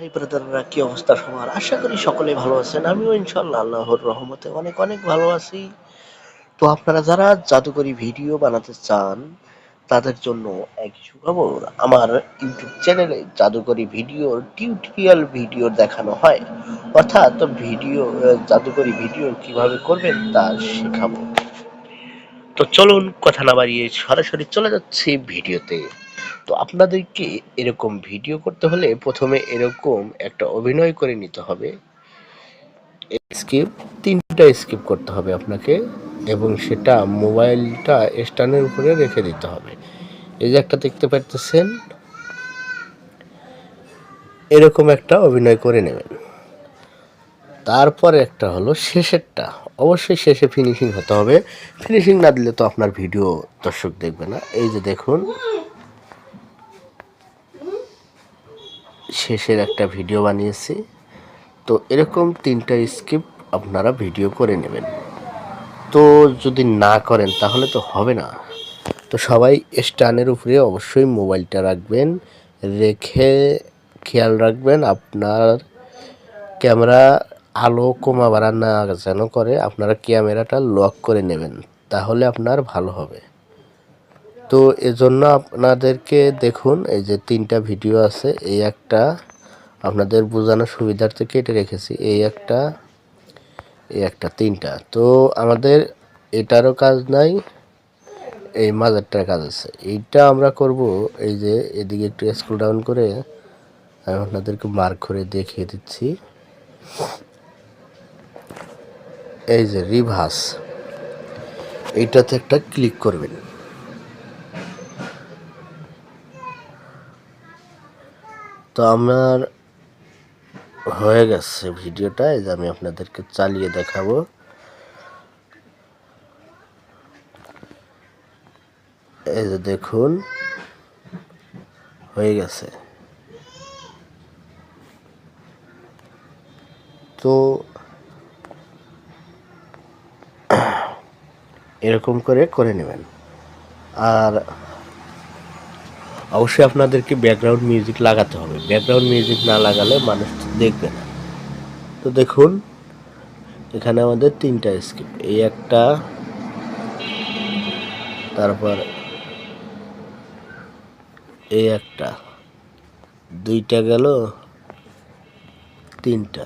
ভাই ব্রাদাররা কি অবস্থা সবার? আশা করি সকলে ভালো আছেন। আমিও ইনশাল্লাহ আল্লাহর রহমতে অনেক অনেক ভালো আছি। তো আপনারা যারা জাদুকরি ভিডিও বানাতে চান, তাদের জন্য এক সুখবর। আমার ইউটিউব চ্যানেলে জাদুকরি ভিডিওর টিউটোরিয়াল ভিডিও দেখানো হয়। অর্থাৎ ভিডিও, জাদুকরি ভিডিও কীভাবে করবেন তা শেখাবো। তো চলুন কথা না বাড়িয়ে সরাসরি চলে যাচ্ছি ভিডিওতে। তো আপনাদেরকে এরকম ভিডিও করতে হলে প্রথমে এরকম একটা অভিনয় করে নিতে হবে। স্কিপ তিনটা স্কিপ করতে হবে আপনাকে এবং সেটা মোবাইলটা স্ট্যান্ডের উপরে রেখে দিতে হবে। এই যে একটা দেখতে পাচ্ছেন এরকম একটা অভিনয় করে নেবেন। তারপরে একটা হলো শেষেরটা। অবশ্যই শেষে ফিনিশিং হতে হবে। ফিনিশিং না দিলে তো আপনার ভিডিও দর্শক দেখবে না। এই যে দেখুন। শেষের একটা ভিডিও বানিয়েছি। তো এরকম তিনটা স্কিপ আপনারা ভিডিও করে নেবেন। তো যদি না করেন তাহলে তো হবে না। তো সবাই স্ট্যান্ডের উপরে অবশ্যই মোবাইলটা রাখবেন, রেখে খেয়াল রাখবেন আপনার ক্যামেরা আলো কমা বাড়া না যেন করে, আপনারা ক্যামেরাটা লক করে নেবেন, তাহলে আপনার ভালো হবে। তো এজন্য আপনাদেরকে দেখুন, এই যে তিনটা ভিডিও আছে, এই একটা আপনাদের বোঝানোর সুবিধার্থে কেটে রেখেছি, এই একটা এই একটা তিনটা। তো আমাদের এটারও কাজ নাই, এই মাজারটার কাজ আছে। এইটা আমরা করব, এই যে এদিকে একটু স্ক্রল ডাউন করে আমি আপনাদেরকে মার্ক করে দেখিয়ে দিচ্ছি। এই যে রিভার্স এইটাতে একটা ক্লিক করবেন। তো আমার হয়ে গেছে ভিডিওটা, এই যে আমি আপনাদেরকে চালিয়ে দেখাবো। এই যে দেখুন, হয়ে গেছে। তো এরকম করে করে নেবেন। আর অবশ্যই আপনাদেরকে ব্যাকগ্রাউন্ড মিউজিক লাগাতে হবে। ব্যাকগ্রাউন্ড মিউজিক না লাগালে মানুষ দেখবে না। তো দেখুন, এখানে আমাদের তিনটা স্কিপ এই একটা, তারপর এই একটা, দুইটা গেল, তিনটা।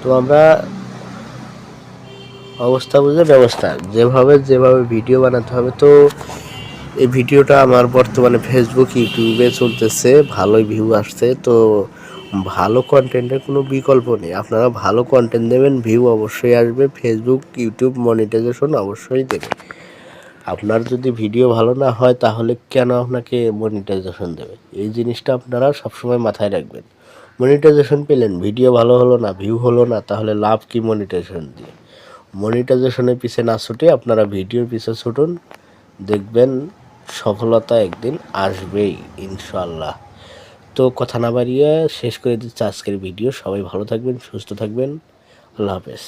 তো আমরা অবস্থা বুঝে ব্যবস্থা। যেভাবে যেভাবে ভিডিও বানাতে হবে, তো এই ভিডিওটা আমার বর্তমানে ফেসবুক ইউটিউবে চলতেছে, ভালোই ভিউ আসছে, তো ভালো কন্টেন্টের কোনো বিকল্প নেই। আপনারা ভালো কন্টেন্ট দেবেন ভিউ অবশ্যই আসবে ফেসবুক ইউটিউব মনিটাইজেশন অবশ্যই দেবে। আপনার যদি ভিডিও ভালো না হয়, তাহলে কেন আপনাকে মনিটাইজেশন দেবে? এই জিনিসটা আপনারা সবসময় মাথায় রাখবেন। মনিটাইজেশন পেলেন ভিডিও ভালো হলো না ভিউ হলো না, তাহলে লাভ কি মনিটাইজেশন দিয়ে? মনিটাইজেশনের পিছে না ছুটে আপনারা ভিডিওর পিছে ছুটুন। দেখবেন সফলতা একদিন আসবেই ইনশাল্লাহ তো কথা না বাড়িয়ে শেষ করে দিচ্ছে আজকের ভিডিও। সবাই ভালো থাকবেন, সুস্থ থাকবেন। আল্লাহ হাফেজ।